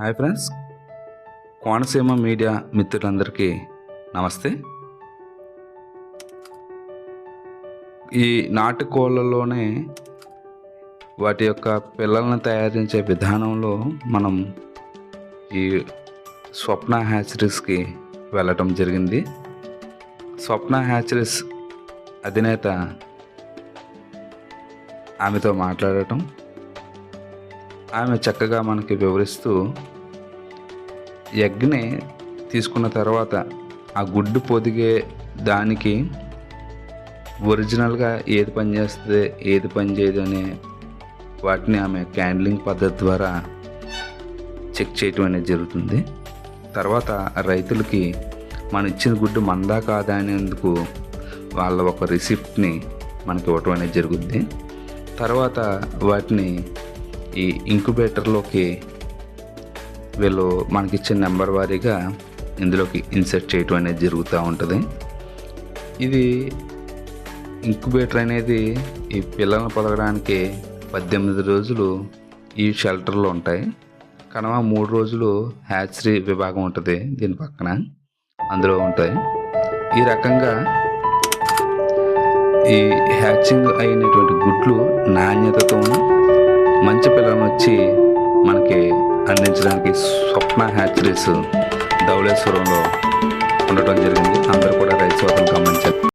Hi friends. Konaseema media మిత్రులందరికీ నమస్తే. ఈ నాటుకోళ్ళలోనే వాటి యొక్క పిల్లల్ని తయారించే విధానంలో మనం ఈ స్వప్న హ్యాచరీస్కి వెళ్ళటం జరిగింది. స్వప్న హ్యాచరీస్ అధినేత ఆమెతో మాట్లాడటం ఆమె చక్కగా మనకి వివరిస్తూ ఎగ్ని తీసుకున్న తర్వాత ఆ గుడ్డు పొదిగే దానికి ఒరిజినల్గా ఏది పనిచేస్తుంది ఏది పని చేయదు అనే వాటిని ఆమె క్యాండ్లింగ్ పద్ధతి ద్వారా చెక్ చేయటం అనేది జరుగుతుంది. తర్వాత రైతులకి మనం ఇచ్చిన గుడ్డు మందా కాదా అనేందుకు వాళ్ళ ఒక రిసిప్ట్ని మనకి ఇవ్వటం అనేది జరుగుద్ది. తర్వాత వాటిని ఈ ఇంక్యుబేటర్లోకి వీళ్ళు మనకిచ్చిన నెంబర్ వారీగా ఇందులోకి ఇన్సర్ట్ చేయటం అనేది జరుగుతూ ఉంటుంది. ఇది ఇంక్యుబేటర్ అనేది ఈ పిల్లలను పొదగడానికి పద్దెనిమిది రోజులు ఈ షెల్టర్లో ఉంటాయి. కనుమ మూడు రోజులు హ్యాచరీ విభాగం ఉంటుంది దీని పక్కన. అందులో ఉంటాయి. ఈ రకంగా ఈ హ్యాచింగ్ అయినటువంటి గుడ్లు నాణ్యతతోనూ మంచి పిల్లలను వచ్చి మనకి అందించడానికి స్వప్న హ్యాచరీస్ ధవళేశ్వరంలో ఉండటం జరిగింది. అందరూ కూడా రైతు సోదరులు గమనించారు.